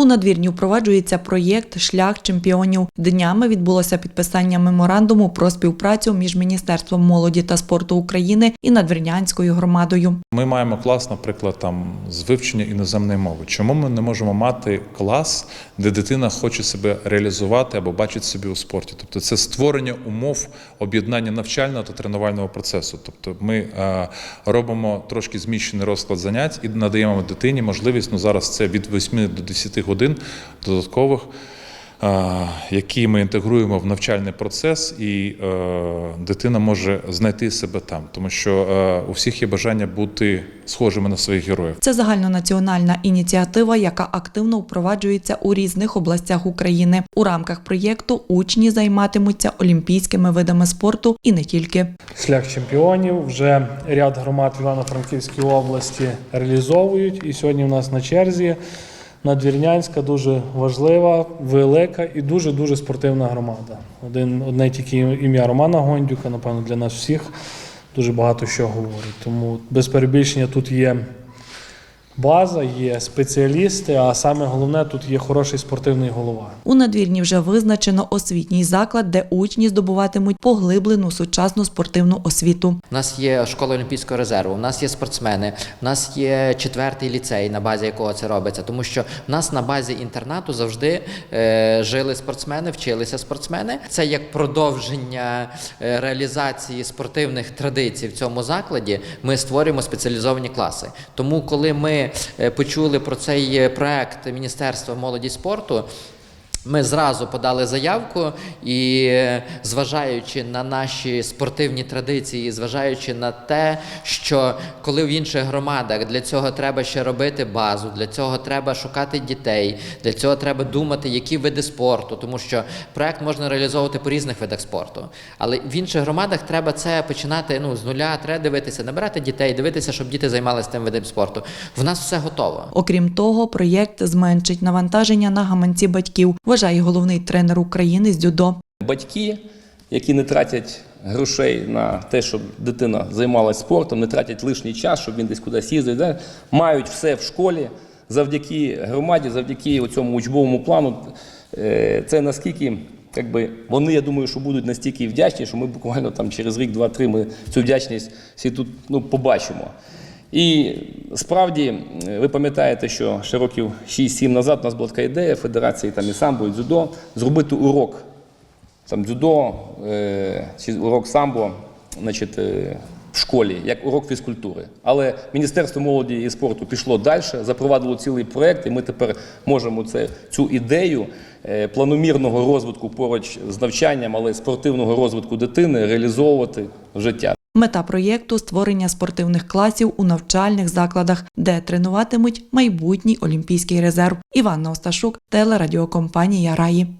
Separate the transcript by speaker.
Speaker 1: У надвірні впроваджується проєкт Шлях чемпіонів. Днями відбулося підписання меморандуму про співпрацю між Міністерством молоді та спорту України і надвірнянською громадою.
Speaker 2: Ми маємо клас, наприклад, там з вивчення іноземної мови. Чому ми не можемо мати клас, де дитина хоче себе реалізувати або бачить собі у спорті? Тобто це створення умов об'єднання навчального та тренувального процесу. Тобто ми е, робимо трошки зміщений розклад занять і надаємо дитині можливість, ну зараз це від 8 до 10 годин додаткових. е, Які ми інтегруємо в навчальний процес, і е, дитина може знайти себе там, тому що е, у всіх є бажання бути схожими на своїх героїв.
Speaker 1: Це загальнонаціональна ініціатива, яка активно впроваджується у різних областях України. У рамках проєкту учні займатимуться олімпійськими видами спорту і не тільки.
Speaker 3: шлях чемпіонів. Вже ряд громад Івано-Франківській області реалізовують. І сьогодні в нас на черзі Надвірнянська дуже важлива, велика і дуже дуже спортивна громада. Один одне тільки ім'я Романа Гондюка, напевно, для нас всіх дуже багато що говорить. Тому без перебільшення тут є. База, є спеціалісти, а саме головне тут є хороший спортивний голова.
Speaker 1: У надвірні вже визначено освітній заклад, де учні здобуватимуть поглиблену сучасну спортивну освіту.
Speaker 4: У нас є школа Олімпійського резерву, у нас є спортсмени, у нас є четвертий ліцей, на базі якого це робиться. Тому що в нас на базі інтернату завжди е, жили спортсмени, вчилися спортсмени. Це як продовження е, реалізації спортивних традицій в цьому закладі. Ми створюємо спеціалізовані класи. Тому, коли ми почули про цей е, проект Міністерства молоді спорту. Ми зразу подали заявку, і е, зважаючи на наші спортивні традиції, зважаючи на те, що коли в інших громадах для цього треба ще робити базу, для цього треба шукати дітей, для цього треба думати, які види спорту, тому що проект можна реалізовувати по різних видах спорту. Але в інших громадах треба це починати ну, з нуля, треба дивитися, набирати дітей, дивитися, щоб діти займалися тим видом спорту. В нас все готово.
Speaker 1: Окрім того, проєкт зменшить навантаження на гаманці батьків, вважає головний тренер України з дзюдо.
Speaker 5: Батьки, які не тратять грошей на те, щоб дитина займалася спортом, не тратять лишній час, щоб він десь кудись їздив, мають все в школі завдяки громаді, завдяки цьому учбовому плану. Е, Це наскільки. Якби вони, я думаю, що будуть настільки вдячні, що ми буквально там через рік, два-три ми цю вдячність всі тут ну, побачимо. І справді, е, ви пам'ятаєте, що ще років 6-7 назад у нас була така ідея Федерації там і самбо, і дзюдо зробити урок там дзюдо е, чи урок самбо, значить, е, в школі, як урок фізкультури. Але Міністерство молоді і спорту пішло далі, запровадило цілий проєкт, і ми тепер можемо це, цю ідею е, планомірного розвитку поруч з навчанням, але спортивного розвитку дитини реалізовувати в життя.
Speaker 1: Мета проєкту створення спортивних класів у навчальних закладах, де тренуватимуть майбутній олімпійський резерв. Іванна Осташук, телерадіокомпанія Раї.